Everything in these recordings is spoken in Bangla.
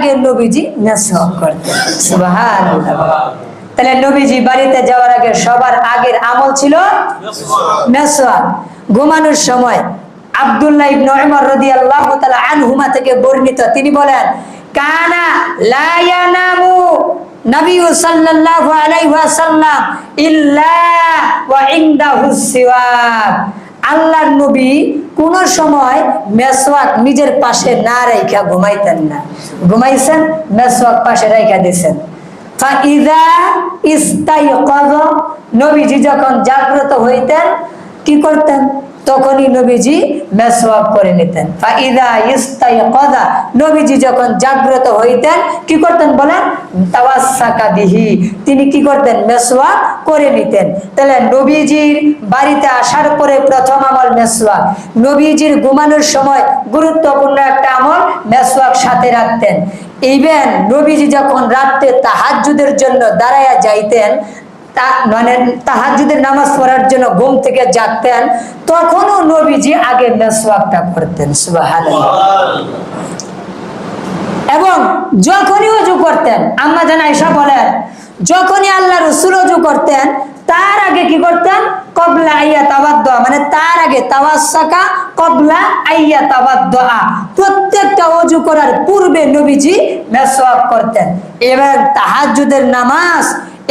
আগে নবীজি মেসওয়াক করতেন। সুবহানাল্লাহ। তাহলে নবীজি বাড়িতে যাওয়ার আগে সবার আগের আমল ছিল মেসওয়াক ঘুমানোর সময় ইবনে রাদিয়াল্লাহু তাআলা আনহুমা থেকে বর্ণিত, তিনি বলেন, কানা লা ইয়ানামু নবী সাল্লাল্লাহু আলাইহি ওয়াসাল্লাম ইল্লা ওয়া ইনদাহু সিওয়াক আল্লাহর নবী কোন সময় মেসওয়াক নিজের পাশে না রেখা ঘুমাইতেন না। ঘুমাইছেন, মেসওয়াক পাশে রেখা দিছেন। নবীজি যখন জাগ্রত হইতেন, কি করতেন? তখনই নবীজি মেসওয়াক করে নিতেন। ফাইদা ইস্তাইকাযা নবীজি যখন জাগ্রত হইতেন, কি করতেন বলেন? তাওয়াসসাকা বিহি, তিনি কি করতেন? মেসওয়াক করে নিতেন। তাহলে নবীজির বাড়িতে আসার পরে প্রথম আমল মেসওয়াক নবীজির ঘুমানোর সময় গুরুত্বপূর্ণ একটা আমল মেসওয়াক সাথে রাখতেন। ইভেন নবীজি যখন রাত্রে তাহাজ্জুদের জন্য দাঁড়াইয়া যাইতেন মানে যখনই আল্লাহ রসুল অজু করতেন, তার আগে কি করতেন? কবলা আইয়া মানে তার আগে তাওয়াসাকা কবলা আইয়া তাবাদ প্রত্যেকটা অজু করার পূর্বে নবীজি মেসওয়াক করতেন। এবার তাহাজ্জুদের নামাজ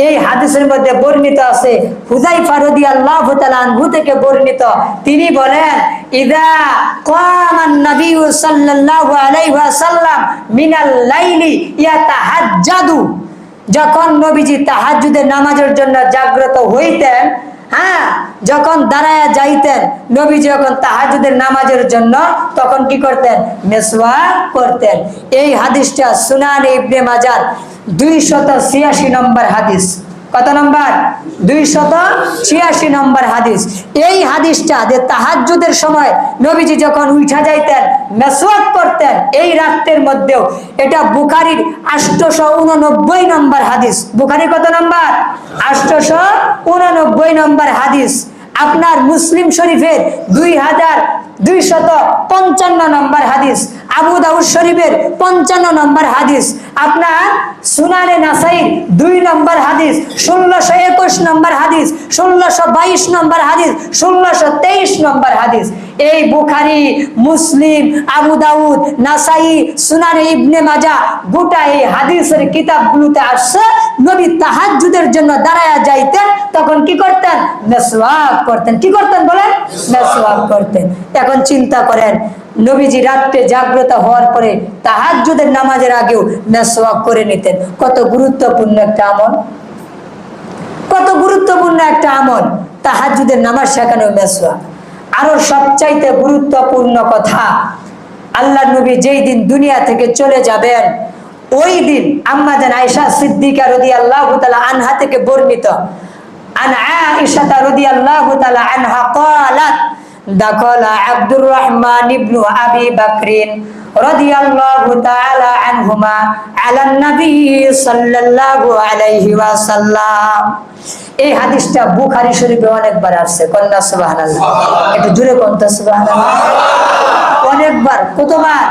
এই হাদিসের মধ্যে বর্ণিত আছে হুজাই রাদিয়াল্লাহু তাআলা আনহু থেকে বর্ণিত। তিনি বলেন, ইদা কামান নবী সাল্লাল্লাহু আলাইহি ওয়াসাল্লাম মিনাল লাইলি ইয়াতাহাজ্জাদু। যখন নবীজি তাহাজুদের নামাজের জন্য জাগ্রত হইতেন হ্যাঁ যখন দাঁড়ায় যাইতেন, নবীজি যখন তাহাজুদের নামাজের জন্য, তখন কি করতেন? মেসোয়া করতেন। এই হাদিসটা সুনান ইবনে মাজার দুই শত ছিয়াশি নম্বর হাদিস। কত নম্বর? দুই শত ছিয়াশি নম্বর হাদিস। এই হাদিসটা যে তাহাজ্জুদের সময় নবীজি যখন উঠা যাইতেন, মেসওয়াক করতেন, এই রাত্রের মধ্যেও, এটা বুখারির আষ্টশো উননব্বই নম্বর হাদিস। বুখারি কত নম্বর? আষ্টশো উননব্বই নম্বর হাদিস। আপনার মুসলিম শরীফের দুই হাজার দুইশত পঞ্চান্ন নম্বর হাদিস। আবু দাউদ শরীফের পঞ্চান্ন নম্বর হাদিস। আপনার সুনানে নাসাই দুই নম্বর হাদিস, ষোলোশো একুশ নম্বর হাদিস, ষোলোশো বাইশ নম্বর হাদিস, ষোলোশো তেইশ নম্বর হাদিস। এই বুখারি, মুসলিম, আবু দাউদ, নাসাই, সুনানে ইবনে মাজা গোটা এই হাদিসের কিতাবগুলোতে আসছে, নবী তাহাজুদের জন্য দাঁড়ায়া যাইতেন তখন কি করতেন? মেসওয়াক করতেন। কি করতেন বলেন? মেসওয়াক করতেন। এখন চিন্তা করেন, নবীজি রাত্রে জাগ্রত হওয়ার পরে তাহাজ্জুদের নামাজের আগেও মেসওয়াক করে নিতেন। কত গুরুত্বপূর্ণ একটা আমল। কত গুরুত্বপূর্ণ একটা আমল। তাহাজ্জুদের নামাজ শেখানো মেসওয়াক। আরও সবচাইতে গুরুত্বপূর্ণ কথা, আল্লাহ নবী যেই দিন দুনিয়া থেকে চলে যাবেন, ওই দিন আম্মা জান আয়েশা সিদ্দিকা রাদিয়াল্লাহু তাআলা আনহা থেকে বর্ণিত আন আয়েশা রাদিয়াল্লাহু তাআলা আনহা قالت دخل عبد الرحمن بن ابي بكر رضي الله تعالى عنهما على النبي صلى الله عليه وسلم এই হাদিসটা বুখারী শরীফে অনেকবার আসছে কন্যা সুবহানাল্লাহ একটু জোরে কন্যা সুবহানাল্লাহ অনেকবার কতবার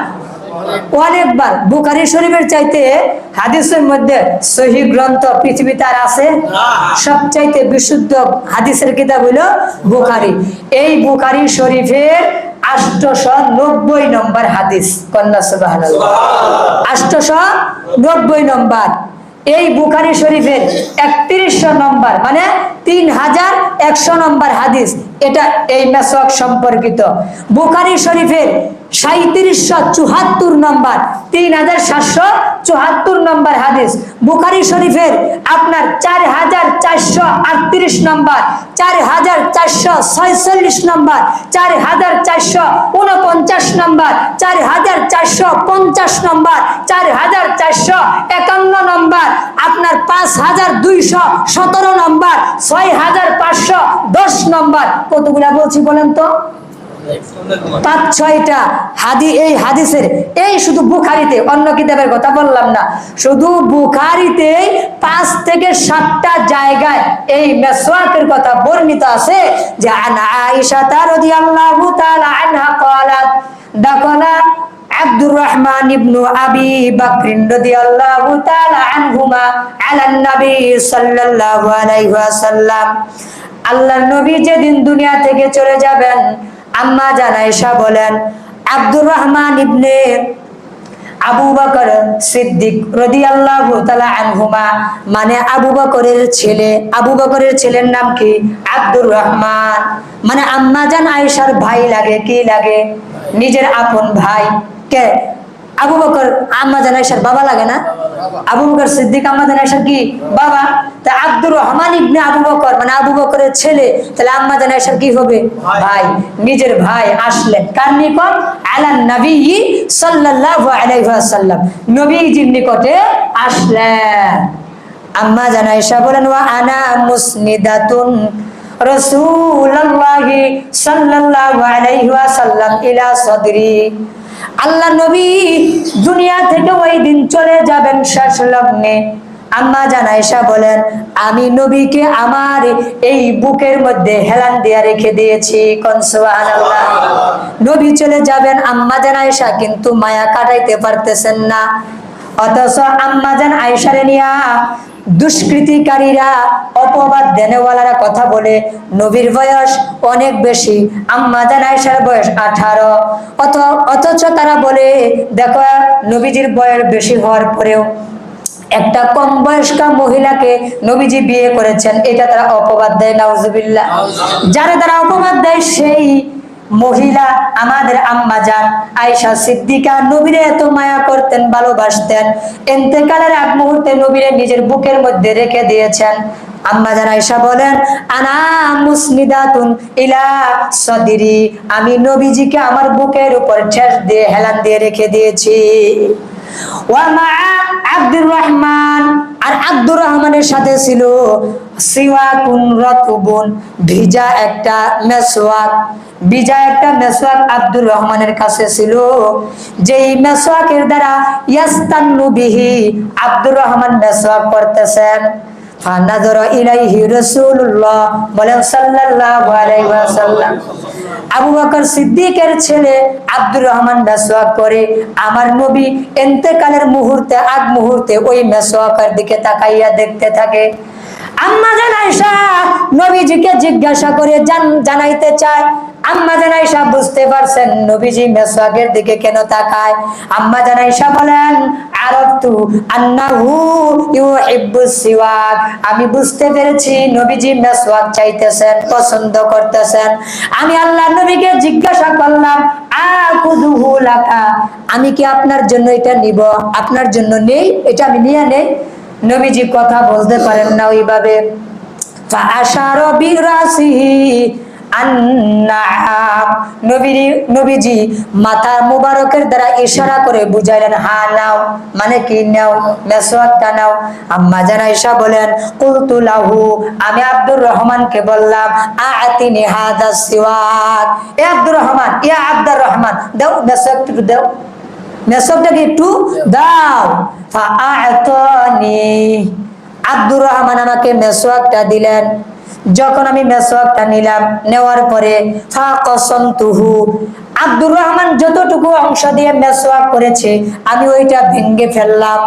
অনেকবার বুখারী শরীফের চাইতে হাদিসের মধ্যে সহি গ্রন্থ পৃথিবীতে আর আছে। সবচাইতে বিশুদ্ধ হাদিসের কিতাব হইল বুখারী। এই বুখারী শরীফের আষ্টশো নব্বই নম্বর হাদিস। কন্যা সুবহানাল্লাহ। আষ্টশো নব্বই নম্বর। এই বুখারী শরীফের একত্রিশশো নম্বর মানে তিন হাজার একশো নম্বর হাদিস। এটা এই মেসক সম্পর্কিত। বুখারী শরীফের সাঁত্রিশশো চুহাত্তর নম্বর, তিন হাজার সাতশো চুহাত্তর নম্বর আপনার চার হাজার চারশো আটত্রিশ নম্বর, চার হাজার চারশো ছয়চল্লিশ নম্বর, চার হাজার চারশো উনপঞ্চাশ নম্বর, চার হাজার চারশো পঞ্চাশ নম্বর, চার হাজার চারশো একান্ন নম্বর, আপনার পাঁচ হাজার দুইশো সতেরো নম্বর, ছয় হাজার পাঁচশো দশ নম্বর। কতগুলা বলছি বলেন তো? পাঁচ ছয়টা হাদি এই হাদিসের এই শুধু বুখারিতে অন্য কিতাবের কথা বললাম না শুধু বুখারিতে পাঁচ থেকে সাতটা জায়গায় এই মেসওয়াকের কথা বর্ণিত আছে যে আন আয়েশা রাদিয়াল্লাহু তাআলা আনহা قالت دخل আব্দুর রহমান ইবনু আবি বকর রাদিয়াল্লাহু তাআলা আনহুমা আলান নবী সাল্লাল্লাহু আলাইহি ওয়াসাল্লাম আল্লাহর নবী যেদিন দুনিয়া থেকে চলে যাবেন আম্মা জান আয়েশা বলেন, আব্দুর রহমান ইবনে আবু বকর সিদ্দিক রদি তাআলা আনহুমা মানে আবু বকরের ছেলে। আবু বকরের ছেলের নাম কি? আব্দুর রহমান। মানে আম্মা জান আয়েশার ভাই লাগে, কি লাগে? নিজের আপন ভাই। কে? আবু বকর আম্মা জান বাবা লাগে না? আবু বকর সিদ্দিক আম্মা জান কি বাবা? তা আব্দুর রহমান ইবনে আবু বকর মানে আবু বকরের ছেলে তাহলে আম্মা জান কি হবে? ভাই। নিজের ভাই আসলেন। কার নিকট? আলা নবী সাল্লাল্লাহু আলাইহি ওয়াসাল্লাম। নবীজির নিকটে আসলেন। আম্মা জান বলেন ওয়া আনা মুসনিদাতুন রাসূলুল্লাহি সাল্লাল্লাহু আলাইহি ওয়াসাল্লাম ইলা সদরি। আল্লাহ নবী দুনিয়া থেকে ওই দিন চলে যাবেন শেষ লগ্নে। আম্মা জানাইসা বলেন আমি নবীকে আমার এই বুকের মধ্যে হেলান দিয়া রেখে দিয়েছি নবী চলে যাবেন আম্মা জানাইসা কিন্তু মায়া কাটাইতে পারতেছেন না। অথচ আম্মা জান আয়েশারে নিয়া দুষ্কৃতিকারীরা অপবাদ দেনেওয়ালারা কথা বলে নবীর বয়স অনেক বেশি আম্মা জান আয়েশার বয়স আঠারো। অত অথচ তারা বলে দেখো নবীজির বয়স বেশি হওয়ার পরেও একটা কম বয়স্কা মহিলাকে নবীজি বিয়ে করেছেন এটা তারা অপবাদ দেয় নাউজুবিল্লাহ। যারা তারা অপবাদ দেয় সেই মহিলা আমাদের আম্মা যান আয়েশা সিদ্দিকা নবীরে এত মায়া করতেন ভালোবাসতেন। এতেকালের এক মুহূর্তে নবীরে নিজের বুকের মধ্যে রেখে দিয়েছেন। আম্মা যারা আয়েশা বলেন, আনা আমি নবীজিকে আমার বুকের উপর ঠেস দিয়ে হেলান দিয়ে রেখে দিয়েছি। আব্দুর রহমান, আর আব্দুর রহমানের সাথে ছিল ভিজা একটা একটা আব্দুর রহমানের কাছে ছিল, যেই মেসওয়াকের দ্বারা ইয়াস্তান্নু বিহি আব্দুর রহমান মেসওয়াক করতেছেন ফানাদর ইলাইহি রাসূলুল্লাহ বলেন আবু বকর সিদ্দিকের ছেলে আব্দুর রহমান মেসোয়াক করে, আমার নবী এন্তেকালের মুহূর্তে, আগ মুহূর্তে ওই মেসোয়াকের দিকে তাকাইয়া দেখতে থাকে। আম্মা জান আয়েশা নবীজিকে জিজ্ঞাসা করে জানাইতে চায় আম্মা জান আয়েশা বুঝতে পারছেন, নবীজি মেসওয়াকের দিকে কেন তাকায়? আম্মা জান আয়েশা বলেন আরফতু আন্নাহু ইউহিব্বুস সিওয়াক। আমি বুঝতে পেরেছি নবীজি মেসওয়াক চাইতেছেন, পছন্দ করতেছেন। আমি আল্লাহ নবীকে জিজ্ঞাসা করলাম, আকুদুহু লাকা। আমি কি আপনার জন্য এটা নিব? আপনার জন্য নেই? এটা আমি নিয়ে নেই? নবীজি কথা বলতে পারেন না ওইভাবে। ফাআশারা বিরাসিহি আন্নাম নবীজি মাথা মুবারকের দ্বারা ইশারা করে বুঝাইলেন, হা, নাও। মানে কি নাও? মেসওয়াকটা নাও। আম্মা জান আয়েশা বলেন, কুলতু লাহু, আমি আব্দুর রহমানকে বললাম আতিনি হাদা সিওয়াক এ আব্দুর রহমান, ইয়া আব্দুর রহমান, দাও মেসওয়াকটা একটু দাও। মেসওয়াকটাকে একটু দাও? ফাআতানি আব্দুর রহমান আমাকে মেসওয়াকটা দিলেন। যখন আমি মেসওয়াকটা নিলাম নেওয়ার পরে ফাকসমতুহু আব্দুর রহমান যতটুকু অংশ দিয়ে মেসওয়াক করেছে, আমি ওইটা ভেঙ্গে ফেললাম।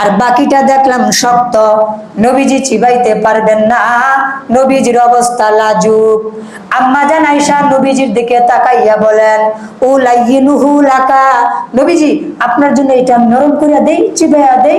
আর বাকিটা দেখলাম শক্ত। নবীজি চিবাইতে পারবেন না, নবীজির অবস্থা লাজুক। আম্মা জান আয়েশা নবীজির দিকে তাকাইয়া বলেন ও লাইয়িনুহু লাকা। নবীজি, আপনার জন্য এটা নরম করিয়া দেই, চিবাইয়া দেই।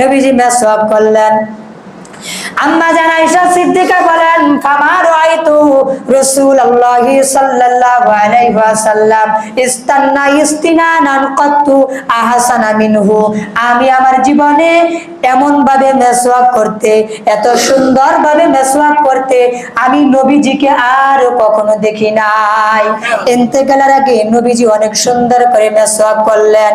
নবীজি মেসওয়াক করলেন। আম্মা সিদ্দিকা বলেন ফামা রাআইতু রাসূলুল্লাহি সাল্লাল্লাহু আলাইহি ওয়াসাল্লাম ইস্তান্না ইস্তিনানান কাত্তু আহসানা মিনহু। আমি আমার জীবনে এমন ভাবে মেসওয়াক করতে এত সুন্দর ভাবে মেসওয়াক করতে আমি নবীজিকে আর কখনো দেখি নাই। ইন্তেকালের আগে নবীজি অনেক সুন্দর করে মেসওয়াক করলেন।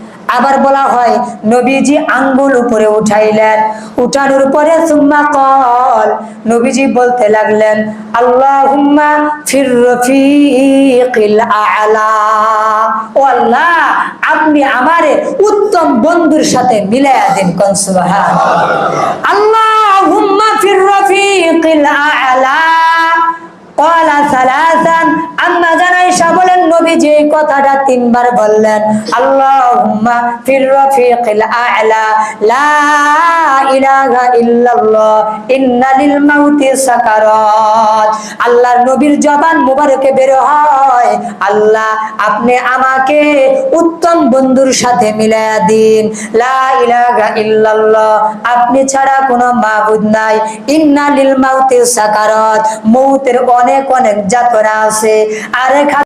আবার বলা হয় নবীজি আঙ্গুল উপরে উঠাইলেন উঠানোর পরে সুম্মা কল নবীজি বলতে লাগলেন আল্লাহুম্মা ফির রফিকিল আ'লা ও আল্লাহ আপনি আমারে উত্তম বন্ধুর সাথে মিলাইয়া দিন কোন সুবহানাল্লাহ আল্লাহুম্মা ফির রফিকিল আ'লা قال ثلاثا নবীজি এই কথাটা তিনবার বললেন, আল্লাহুম্মা ফির রফিকিল আ'লা, লা ইলাহা ইল্লাল্লাহ ইন্না মাউতি সাকারাত। আল্লাহর নবীর জবান মুবারকে বের হয়। আল্লাহ, আপনি আমাকে উত্তম বন্ধুর সাথে মিলায়া দিন। আপনি ছাড়া কোনো মাবুদ নাই। ইন্না লিল মাউতি সাকারাত, মৌতের অনেক অনেক যাতনা আছে। আরেক